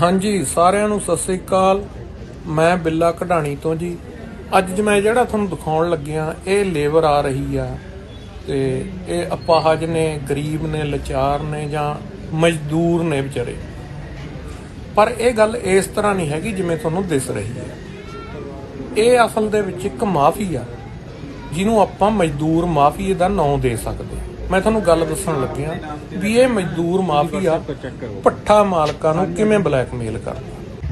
ਹਾਂਜੀ, ਸਾਰਿਆਂ ਨੂੰ ਸਤਿ ਸ੍ਰੀ ਅਕਾਲ। ਮੈਂ ਬਿੱਲਾ ਕਢਾਣੀ ਤੋਂ ਜੀ। ਅੱਜ ਮੈਂ ਜਿਹੜਾ ਤੁਹਾਨੂੰ ਦਿਖਾਉਣ ਲੱਗਿਆ ਇਹ ਲੇਬਰ ਆ ਰਹੀ ਆ ਤੇ ਇਹ ਅਪਾਹਜ ਨੇ, ਗਰੀਬ ਨੇ, ਲਾਚਾਰ ਨੇ ਜਾਂ ਮਜ਼ਦੂਰ ਨੇ ਵਿਚਾਰੇ। ਪਰ ਇਹ ਗੱਲ ਇਸ ਤਰ੍ਹਾਂ ਨਹੀਂ ਹੈਗੀ ਜਿਵੇਂ ਤੁਹਾਨੂੰ ਦਿਸ ਰਹੀ ਹੈ। ਇਹ ਅਸਲ ਦੇ ਵਿੱਚ ਇੱਕ ਮਾਫੀਆ ਜਿਹਨੂੰ ਆਪਾਂ ਮਜ਼ਦੂਰ ਮਾਫੀਏ ਦਾ ਨਾਂ ਦੇ ਸਕਦੇ ਹਾਂ। ਮੈਂ ਤੁਹਾਨੂੰ ਗੱਲ ਦੱਸਣ ਲੱਗਿਆ ਵੀ ਇਹ ਮਜ਼ਦੂਰ ਮਾਫੀਆ ਪੱਠਾ ਮਾਲਕਾਂ ਨੂੰ ਕਿਵੇਂ ਬਲੈਕਮੇਲ ਕਰਦਾ?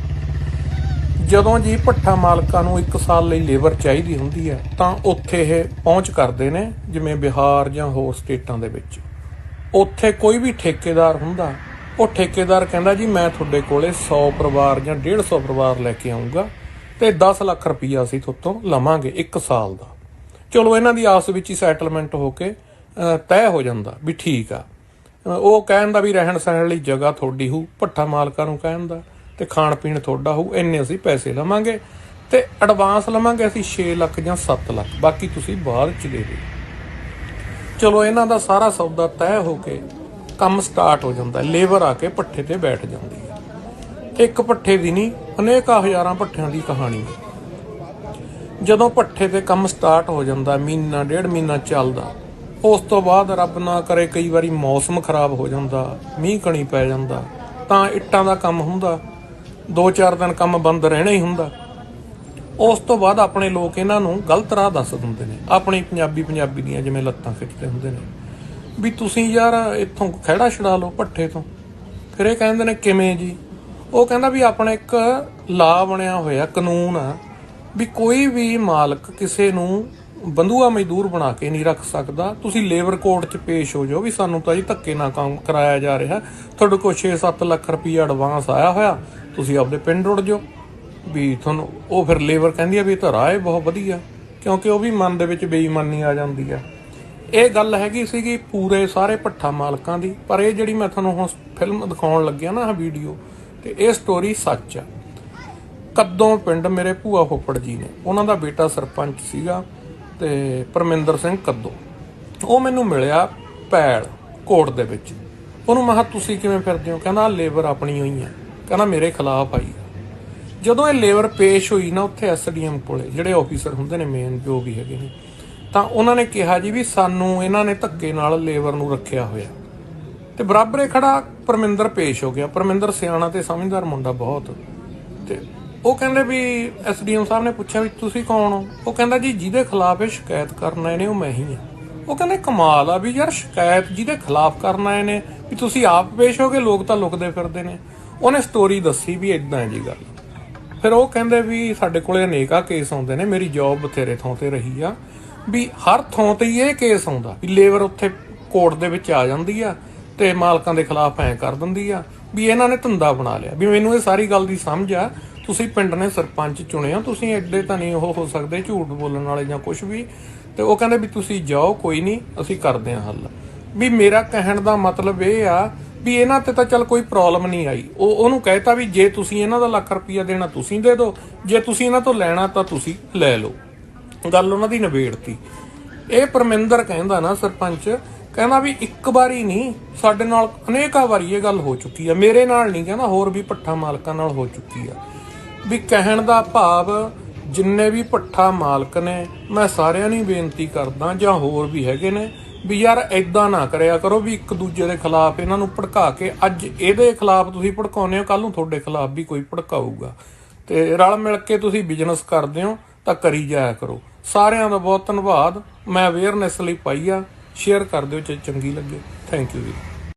ਜਦੋਂ ਜੀ ਪੱਠਾ ਮਾਲਕਾਂ ਨੂੰ 1 ਸਾਲ ਲਈ ਲੇਬਰ ਚਾਹੀਦੀ ਹੁੰਦੀ ਹੈ, ਤਾਂ ਉੱਥੇ ਇਹ ਪਹੁੰਚ ਕਰਦੇ ਨੇ, ਜਿਵੇਂ ਬਿਹਾਰ ਜਾਂ ਹੋਰ ਸਟੇਟਾਂ ਦੇ ਵਿੱਚ। ਉੱਥੇ ਕੋਈ ਵੀ ਠੇਕੇਦਾਰ ਹੁੰਦਾ, ਉਹ ਠੇਕੇਦਾਰ ਕਹਿੰਦਾ, ਜੀ, ਮੈਂ ਤੁਹਾਡੇ ਕੋਲੇ 100 ਪਰਿਵਾਰ ਜਾਂ 150 ਪਰਿਵਾਰ ਲੈ ਕੇ ਆਉਂਗਾ ਤੇ 10 ਲੱਖ ਰੁਪਈਆ ਅਸੀਂ ਤੁਹਾਤੋਂ ਲਵਾਂਗੇ 1 ਸਾਲ ਦਾ। ਚਲੋ, ਇਹਨਾਂ ਦੀ ਆਸ ਵਿੱਚ ਹੀ ਸੈਟਲਮੈਂਟ ਹੋ ਕੇ ਤੈਅ ਹੋ ਜਾਂਦਾ ਵੀ ਠੀਕ ਆ। ਉਹ ਕਹਿਣ ਦਾ ਵੀ ਰਹਿਣ ਸਹਿਣ ਲਈ ਜਗ੍ਹਾ ਤੁਹਾਡੀ ਹੋਊ, ਭੱਠਾ ਮਾਲਕਾਂ ਨੂੰ ਕਹਿਣ ਦਾ ਤੇ ਖਾਣ ਪੀਣ ਤੁਹਾਡਾ ਹੋਊ, ਇੰਨੇ ਅਸੀਂ ਪੈਸੇ ਲਵਾਂਗੇ ਤੇ ਐਡਵਾਂਸ ਲਵਾਂਗੇ ਅਸੀਂ 6 ਲੱਖ ਜਾਂ 7 ਲੱਖ, ਬਾਕੀ ਤੁਸੀਂ ਬਾਅਦ ਚ ਦੇ ਦਿਓ। ਚਲੋ ਇਹਨਾਂ ਦਾ ਸਾਰਾ ਸੌਦਾ ਤੈਅ ਹੋ ਕੇ ਕੰਮ ਸਟਾਰਟ ਹੋ ਜਾਂਦਾ ਲੇਬਰ ਆ ਕੇ ਪੱਠੇ ਤੇ ਬੈਠ ਜਾਂਦੀ ਹੈ ਇੱਕ ਪੱਠੇ ਦੀ ਨਹੀਂ, ਅਨੇਕਾਂ ਹਜ਼ਾਰਾਂ ਪੱਠਿਆਂ ਦੀ ਕਹਾਣੀ। ਹੈ ਜਦੋਂ ਪੱਠੇ ਤੇ ਕੰਮ ਸਟਾਰਟ ਹੋ ਜਾਂਦਾ, ਮਹੀਨਾ, ਡੇਢ ਮਹੀਨਾ ਚੱਲਦਾ ਉਸ ਤੋਂ ਬਾਅਦ ਰੱਬ ਨਾ ਕਰੇ ਕਈ ਵਾਰੀ ਮੌਸਮ ਖਰਾਬ ਹੋ ਜਾਂਦਾ, ਮੀਂਹ ਕਣੀ ਪੈ ਜਾਂਦਾ, ਤਾਂ ਇੱਟਾਂ ਦਾ ਕੰਮ ਹੁੰਦਾ 2-4 ਦਿਨ ਕੰਮ ਬੰਦ ਰਹਿਣਾ ਹੀ ਹੁੰਦਾ। ਉਸ ਤੋਂ ਬਾਅਦ ਆਪਣੇ ਲੋਕ ਇਹਨਾਂ ਨੂੰ ਗਲਤ ਰਾਹ ਦੱਸ ਦਿੰਦੇ ਨੇ, ਆਪਣੀ ਪੰਜਾਬੀ ਪੰਜਾਬੀ ਦੀਆਂ ਜਿਵੇਂ ਲੱਤਾਂ ਖਿੱਚਦੇ ਹੁੰਦੇ ਨੇ। ਵੀ ਤੁਸੀਂ ਯਾਰ ਇੱਥੋਂ ਖਹਿੜਾ ਛਡਾ ਲਓ ਪੱਠੇ ਤੋਂ। ਫਿਰ ਇਹ ਕਹਿੰਦੇ ਨੇ, ਕਿਵੇਂ ਜੀ? ਉਹ ਕਹਿੰਦਾ ਵੀ ਆਪਣਾ ਇੱਕ ਲਾ ਬਣਿਆ ਹੋਇਆ ਕਾਨੂੰਨ ਆ, ਵੀ ਕੋਈ ਵੀ ਮਾਲਕ ਕਿਸੇ ਨੂੰ ਬੰਦੂਆ ਮਜ਼ਦੂਰ ਬਣਾ ਕੇ ਨਹੀਂ ਰੱਖ ਸਕਦਾ। ਤੁਸੀਂ ਲੇਬਰ ਕੋਰਟ 'ਚ ਪੇਸ਼ ਹੋ ਜਾਓ ਵੀ ਸਾਨੂੰ ਤਾਂ ਜੀ ਧੱਕੇ ਨਾਲ ਕੰਮ ਕਰਾਇਆ ਜਾ ਰਿਹਾ। ਤੁਹਾਡੇ ਕੋਲ 6-7 ਲੱਖ ਰੁਪਈਆ ਐਡਵਾਂਸ ਆਇਆ ਹੋਇਆ। ਤੁਸੀਂ ਆਪਦੇ ਪਿੰਡ ਉੱਡ ਜਾਓ। ਵੀ ਤੁਹਾਨੂੰ ਉਹ ਫਿਰ ਲੇਬਰ ਕਹਿੰਦੀ ਆ ਵੀ ਇਹ ਤਾਂ ਰਾਹ ਹੈ ਬਹੁਤ ਵਧੀਆ। ਕਿਉਂਕਿ ਉਹ ਵੀ ਮਨ ਦੇ ਵਿੱਚ ਬੇਈਮਾਨੀ ਆ ਜਾਂਦੀ ਆ। ਇਹ ਗੱਲ ਹੈਗੀ ਸੀਗੀ ਪੂਰੇ ਸਾਰੇ ਪੱਠਾ ਮਾਲਕਾਂ ਦੀ। ਪਰ ਇਹ ਜਿਹੜੀ ਮੈਂ ਤੁਹਾਨੂੰ ਹੁਣ ਫਿਲਮ ਦਿਖਾਉਣ ਲੱਗਿਆ ਨਾ ਆਹ ਵੀਡੀਓ ਤੇ ਇਹ ਸਟੋਰੀ ਸੱਚ ਆ। ਕੱਦੋਂ ਪਿੰਡ ਮੇਰੇ ਭੂਆ ਫੁੱਫੜ ਜੀ ਨੇ, ਉਹਨਾਂ ਦਾ ਬੇਟਾ ਸਰਪੰਚ ਸੀਗਾ। ਤੇ ਪਰਮਿੰਦਰ ਸਿੰਘ ਕੱਦੋ। ਉਹ ਮੈਨੂੰ ਮਿਲਿਆ ਪੈਲ ਕੋਰਟ ਦੇ ਵਿੱਚ। ਉਹਨੂੰ ਮੈਂ ਕਿਹਾ, ਤੁਸੀਂ ਕਿਵੇਂ ਫਿਰਦੇ ਹੋ? ਕਹਿੰਦਾ ਲੇਬਰ ਆਪਣੀ ਹੋਈ ਹੈ ਕਹਿੰਦਾ, ਮੇਰੇ ਖਿਲਾਫ ਆਈ ਜਦੋਂ ਇਹ ਲੇਬਰ ਪੇਸ਼ ਹੋਈ ਨਾ ਉੱਥੇ ਐਸਡੀਐਮ ਕੋਲੇ, ਜਿਹੜੇ ਆਫੀਸਰ ਹੁੰਦੇ ਨੇ ਮੇਨ ਜੋ ਵੀ ਹੈਗੇ ਨੇ, ਤਾਂ ਉਹਨਾਂ ਨੇ ਕਿਹਾ ਜੀ ਵੀ ਸਾਨੂੰ ਇਹਨਾਂ ਨੇ ਧੱਕੇ ਨਾਲ ਲੇਬਰ ਨੂੰ ਰੱਖਿਆ ਹੋਇਆ। ਤੇ ਬਰਾਬਰੇ ਖੜਾ ਪਰਮਿੰਦਰ ਪੇਸ਼ ਹੋ ਗਿਆ। ਪਰਮਿੰਦਰ ਸਿਆਣਾ ਤੇ ਸਮਝਦਾਰ ਮੁੰਡਾ ਬਹੁਤ। ਤੇ ਉਹ ਕਹਿੰਦੇ ਵੀ ਐਸਡੀਐਮ ਸਾਹਿਬ ਨੇ ਪੁੱਛਿਆ ਵੀ ਤੁਸੀਂ ਕੌਣ ਹੋ? ਉਹ ਕਹਿੰਦਾ ਜੀ, ਜਿਹਦੇ ਖਿਲਾਫ ਇਹ ਸ਼ਿਕਾਇਤ ਕਰਨ ਆਏ ਨੇ, ਉਹ ਮੈਂ ਹੀ ਹਾਂ। ਉਹ ਕਹਿੰਦੇ ਕਮਾਲ ਆ ਵੀ ਯਾਰ ਸ਼ਿਕਾਇਤ ਜਿਹਦੇ ਖਿਲਾਫ ਕਰਨ ਆਏ ਨੇ, ਵੀ ਤੁਸੀਂ ਆਪ ਪੇਸ਼ ਹੋਗੇ ਲੋਕ ਤਾਂ ਲੁਕਦੇ ਫਿਰਦੇ ਨੇ। ਉਹਨੇ ਸਟੋਰੀ ਦੱਸੀ ਵੀ ਇਦਾਂ ਜੀ ਗੱਲ। ਫਿਰ ਉਹ ਕਹਿੰਦੇ ਵੀ ਸਾਡੇ ਕੋਲੇ ਅਨੇਕਾ ਕੇਸ ਆਉਂਦੇ ਨੇ, ਮੇਰੀ ਜੌਬ ਬਥੇਰੇ ਥਾਂ ਤੇ ਰਹੀ ਆ। ਵੀ ਹਰ ਥਾਂ ਤੇ ਇਹ ਕੇਸ ਆਉਂਦਾ, ਵੀ ਲੇਬਰ ਉੱਥੇ ਕੋਰਟ ਦੇ ਵਿੱਚ ਆ ਜਾਂਦੀ ਆ ਤੇ ਮਾਲਕਾਂ ਦੇ ਖਿਲਾਫ ਐ ਕਰ ਦਿੰਦੀ ਆ, ਵੀ ਇਹਨਾਂ ਨੇ ਧੰਦਾ ਬਣਾ ਲਿਆ। ਵੀ ਮੈਨੂੰ ਇਹ ਸਾਰੀ ਗੱਲ ਦੀ ਸਮਝ ਆ ਤੁਸੀਂ ਪਿੰਡ ਨੇ ਸਰਪੰਚ ਚੁਣਿਆ, ਤੁਸੀਂ ਐਡੇ ਤਾਂ ਨਹੀਂ ਉਹ ਹੋ ਸਕਦੇ ਝੂਠ ਬੋਲਣ ਵਾਲੇ ਜਾਂ ਕੁਝ ਵੀ। ਤੇ ਉਹ ਕਹਿੰਦੇ ਵੀ ਤੁਸੀਂ ਜਾਓ, ਕੋਈ ਨਹੀਂ, ਅਸੀਂ ਕਰਦੇ ਹਾਂ ਹੱਲ। ਵੀ ਮੇਰਾ ਕਹਿਣ ਦਾ ਮਤਲਬ ਇਹ ਆ ਵੀ ਇਹਨਾਂ ਤੇ ਤਾਂ ਚੱਲ ਕੋਈ ਪ੍ਰੋਬਲਮ ਨਹੀਂ ਆਈ। ਉਹ ਉਹਨੂੰ ਕਹਿਤਾ ਵੀ ਜੇ ਤੁਸੀਂ ਇਹਨਾਂ ਦਾ ਲੱਖ ਰੁਪਈਆ ਦੇਣਾ, ਤੁਸੀਂ ਦੇ ਦਿਓ। ਜੇ ਤੁਸੀਂ ਇਹਨਾਂ ਤੋਂ ਲੈਣਾ ਤਾਂ ਤੁਸੀਂ ਲੈ ਲਓ। ਗੱਲ ਉਹਨਾਂ ਦੀ ਨਿਬੇੜਤੀ। ਇਹ ਪਰਮਿੰਦਰ ਕਹਿੰਦਾ ਨਾ ਸਰਪੰਚ, ਕਹਿੰਦਾ ਵੀ ਇੱਕ ਵਾਰੀ ਨਹੀਂ, ਸਾਡੇ ਨਾਲ ਅਨੇਕਾਂ ਵਾਰੀ ਇਹ ਗੱਲ ਹੋ ਚੁੱਕੀ ਆ। ਮੇਰੇ ਨਾਲ ਨਹੀਂ, ਕਹਿੰਦਾ ਹੋਰ ਵੀ ਪੱਠਾ ਮਾਲਕਾਂ ਨਾਲ ਹੋ ਚੁੱਕੀ ਆ। ਵੀ ਕਹਿਣ ਦਾ ਭਾਵ ਜਿੰਨੇ ਵੀ ਪੱਠਾ ਮਾਲਕ ਨੇ, ਮੈਂ ਸਾਰਿਆਂ ਨੂੰ ਬੇਨਤੀ ਕਰਦਾ ਜਾਂ ਹੋਰ ਵੀ ਹੈਗੇ ਨੇ ਵੀ ਯਾਰ ਐਦਾਂ ਨਾ ਕਰਿਆ ਕਰੋ ਵੀ ਇੱਕ ਦੂਜੇ ਦੇ ਖਿਲਾਫ ਇਹਨਾਂ ਨੂੰ ਭੜਕਾ ਕੇ ਅੱਜ ਇਹਦੇ ਖਿਲਾਫ ਤੁਸੀਂ ਭੜਕਾਉਂਦੇ ਹੋ ਕੱਲ ਨੂੰ ਤੁਹਾਡੇ ਖਿਲਾਫ ਵੀ ਕੋਈ ਭੜਕਾਊਗਾ। ਤੇ ਰਲ ਮਿਲ ਕੇ ਤੁਸੀਂ ਬਿਜ਼ਨਸ ਕਰਦੇ ਹੋ, ਤਾਂ ਕਰੀ ਜਾਇਆ ਕਰੋ। ਸਾਰਿਆਂ ਦਾ ਬਹੁਤ ਧੰਨਵਾਦ। ਮੈਂ ਅਵੇਅਰਨੈਸ ਲਈ ਪਾਈ ਆ। ਸ਼ੇਅਰ ਕਰ ਦਿਓ ਜੇ ਚੰਗੀ ਲੱਗੇ। ਥੈਂਕ ਯੂ ਜੀ